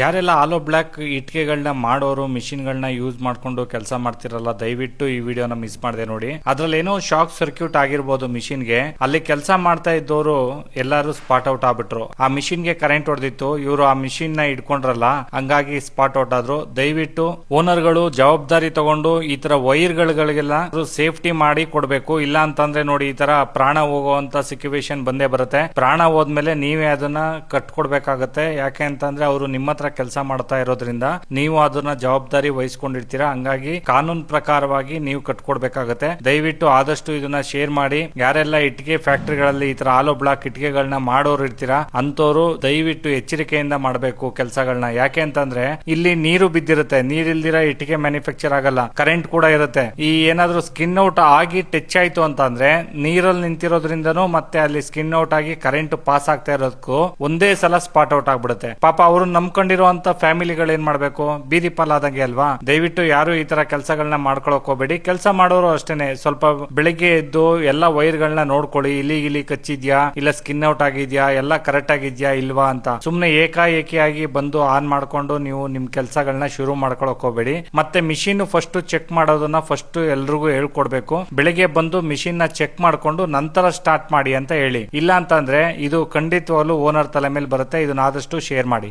ಯಾರೆಲ್ಲ ಆಲೋ ಬ್ಲ್ಯಾಕ್ ಇಟ್ಕೆಗಳನ್ನ ಮಾಡೋರು ಮಿಷಿನ್ಗಳನ್ನ ಯೂಸ್ ಮಾಡ್ಕೊಂಡು ಕೆಲಸ ಮಾಡ್ತಿರಲ್ಲ, ದಯವಿಟ್ಟು ಈ ವಿಡಿಯೋನ ಮಿಸ್ ಮಾಡಿದೆ ನೋಡಿ. ಅದ್ರಲ್ಲಿ ಏನೋ ಶಾಕ್ ಸರ್ಕ್ಯೂಟ್ ಆಗಿರ್ಬೋದು ಮಿಷಿನ್ಗೆ ಅಲ್ಲಿ ಕೆಲಸ ಮಾಡ್ತಾ ಇದ್ದವರು ಎಲ್ಲಾರು ಸ್ಪಾಟ್ ಔಟ್ ಆಗ್ಬಿಟ್ರು. ಆ ಮಿಷಿನ್ಗೆ ಕರೆಂಟ್ ಹೊಡೆದಿತ್ತು, ಇವರು ಆ ಮಿಷಿನ್ನ ಇಟ್ಕೊಂಡ್ರಲ್ಲ, ಹಂಗಾಗಿ ಸ್ಪಾಟ್ ಔಟ್ ಆದ್ರು. ದಯವಿಟ್ಟು ಓನರ್ಗಳು ಜವಾಬ್ದಾರಿ ತಗೊಂಡು ಈ ತರ ವೈರ್ಗಳಿಗೆಲ್ಲ ಸೇಫ್ಟಿ ಮಾಡಿ ಕೊಡ್ಬೇಕು. ಇಲ್ಲ ಅಂತಂದ್ರೆ ನೋಡಿ ಈ ತರ ಪ್ರಾಣ ಹೋಗುವಂತ ಸಿಚುವೇಶನ್ ಬಂದೇ ಬರುತ್ತೆ. ಪ್ರಾಣ ಹೋದ್ಮೇಲೆ ನೀವೇ ಅದನ್ನ ಕಟ್ಕೊಡ್ಬೇಕಾಗತ್ತೆ. ಯಾಕೆ ಅಂತಂದ್ರೆ ಅವರು ನಿಮ್ಮ ಹತ್ರ ಕೆಲಸ ಮಾಡ್ತಾ ಇರೋದ್ರಿಂದ ನೀವು ಅದನ್ನ ಜವಾಬ್ದಾರಿ ವಹಿಸ್ಕೊಂಡಿರ್ತೀರಾ? ಹಂಗಾಗಿ ಕಾನೂನು ಪ್ರಕಾರವಾಗಿ ನೀವು ಕಟ್ಕೊಡ್ಬೇಕಾಗತ್ತೆ. ದಯವಿಟ್ಟು ಆದಷ್ಟು ಇದನ್ನ ಶೇರ್ ಮಾಡಿ. ಯಾರೆಲ್ಲ ಇಟ್ಟಿಗೆ ಫ್ಯಾಕ್ಟರಿಗಳಲ್ಲಿ ಈ ತರ ಆಲೋ ಬ್ಲಾಕ್ ಇಟ್ಟಿಗೆಗಳನ್ನ ಮಾಡೋರು ಇರ್ತೀರಾ? ಅಂತವರು ದಯವಿಟ್ಟು ಎಚ್ಚರಿಕೆಯಿಂದ ಮಾಡಬೇಕು ಕೆಲಸಗಳನ್ನ ಯಾಕೆ ಅಂತಂದ್ರೆ ಇಲ್ಲಿ ನೀರು ಬಿದ್ದಿರುತ್ತೆ. ನೀರಿಲ್ದಿರ ಇಟ್ಟಿಗೆ ಮ್ಯಾನುಫ್ಯಾಕ್ಚರ್ ಆಗಲ್ಲ. ಕರೆಂಟ್ ಕೂಡ ಇರುತ್ತೆ. ಈ ಏನಾದ್ರೂ ಸ್ಕಿನ್ ಔಟ್ ಆಗಿ ಟಚ್ ಆಯ್ತು ಅಂತಂದ್ರೆ ನೀರಲ್ಲಿ ನಿಂತಿರೋದ್ರಿಂದನೂ ಮತ್ತೆ ಅಲ್ಲಿ ಸ್ಕಿನ್ ಔಟ್ ಆಗಿ ಕರೆಂಟ್ ಪಾಸ್ ಆಗ್ತಾ ಇರೋದಕ್ಕೂ ಒಂದೇ ಸಲ ಸ್ಪಾಟ್ ಔಟ್ ಆಗ್ಬಿಡುತ್ತೆ. ಪಾಪ ಅವರು ನಂಬ್ಕೊಂಡಿರುವಂತ ಫ್ಯಾಮಿಲಿಗಳು ಏನ್ ಮಾಡ್ಬೇಕು? ಬೀದಿ ಪಾಲಾದಂಗೆ ಅಲ್ವಾ? ದಯವಿಟ್ಟು ಯಾರು ಈ ತರ ಕೆಲಸಗಳನ್ನ ಮಾಡ್ಕೊಳಕ್ ಹೋಗ್ಬೇಡಿ. ಕೆಲಸ ಮಾಡೋರು ಅಷ್ಟೇನೆ. ಸ್ವಲ್ಪ ಬೆಳಿಗ್ಗೆ ಎದ್ದು ಎಲ್ಲ ವೈರ್ಗಳನ್ನ ನೋಡ್ಕೊಳ್ಳಿ. ಇಲ್ಲಿ ಇಲ್ಲಿ ಕಚ್ಚಿದ್ಯಾ? ಇಲ್ಲ ಸ್ಕಿನ್ ಔಟ್ ಆಗಿದ್ಯಾ? ಎಲ್ಲ ಕರೆಕ್ಟ್ ಆಗಿದ್ಯಾ ಇಲ್ವಾ ಅಂತ. ಸುಮ್ನೆ ಏಕಾಏಕಿಯಾಗಿ ಬಂದು ಆನ್ ಮಾಡ್ಕೊಂಡು ನೀವು ನಿಮ್ ಕೆಲಸಗಳನ್ನ ಶುರು ಮಾಡ್ಕೊಳಕ್ ಹೋಗ್ಬೇಡಿ. ಮತ್ತೆ ಮಿಷಿನ್ ಫಸ್ಟ್ ಚೆಕ್ ಮಾಡೋದನ್ನ ಫಸ್ಟ್ ಎಲ್ರಿಗೂ ಹೇಳ್ಕೊಡ್ಬೇಕು. ಬೆಳಿಗ್ಗೆ ಬಂದು ಮಿಷಿನ್ನ ಚೆಕ್ ಮಾಡ್ಕೊಂಡು ನಂತರ ಸ್ಟಾರ್ಟ್ ಮಾಡಿ ಅಂತ ಹೇಳಿ. ಇಲ್ಲ ಅಂತಂದ್ರೆ ಇದು ಖಂಡಿತವಾಗ್ಲೂ ಓನರ್ ತಲೆ ಮೇಲೆ ಬರುತ್ತೆ. ಇದನ್ನ ಆದಷ್ಟು ಶೇರ್ ಮಾಡಿ.